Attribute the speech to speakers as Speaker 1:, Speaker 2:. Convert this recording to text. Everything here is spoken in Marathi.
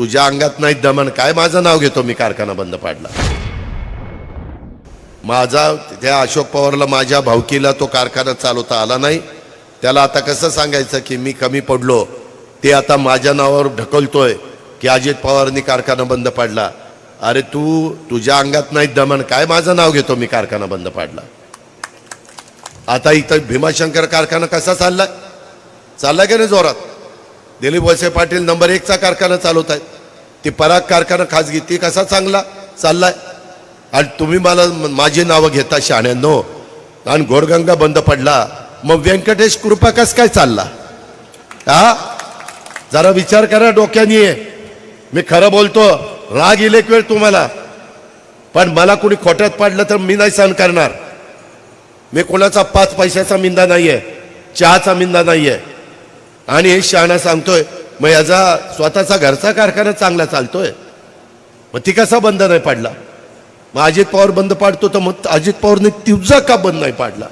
Speaker 1: तुझ्या अंगात नाही दमन. काय माझं नाव घेतो मी कारखाना बंद पाडला? माझा त्या अशोक पवारला माझ्या भावकीला तो कारखाना चालवता आला नाही. त्याला आता कसं सांगायचं की मी कमी पडलो ते आता माझ्या नावावर ढकलतोय की अजित पवारनी कारखाना बंद पाडला. अरे तू तुझ्या अंगात नाही दमन. काय माझं नाव घेतो मी कारखाना बंद पाडला? आता इथं भीमाशंकर कारखाना कसा चाललाय? चाललाय का नाही जोरात? दिलीप वळसे पाटील नंबर एकचा कारखाना चालवत आहेत. ती पराग कारखाना खाजगी ती कसा चांगला चाललाय? आणि तुम्ही मला माझी नावं घेता शहाण्यांनो. आणि घोडगंगा बंद पडला. मग व्यंकटेश कृपा कस काय चालला? हा? जरा विचार करा डोक्यानी. मी खरं बोलतो राग येईल एक वेळ तुम्हाला. पण मला कोणी खोट्यात पाडलं तर मी नाही सहन करणार. मी कोणाचा पाच पैशाचा मिंदा नाहीये चहाचा मिंदा नाहीये. आणि हे शहाणा सांगतोय मग याचा स्वतःचा घरचा कारखाना चांगला चालतोय. मग ती कसा बंद नाही पाडला? मग अजित पवार बंद पाडतो तर मग अजित पवारने तुझा का बंद नाही पाडला?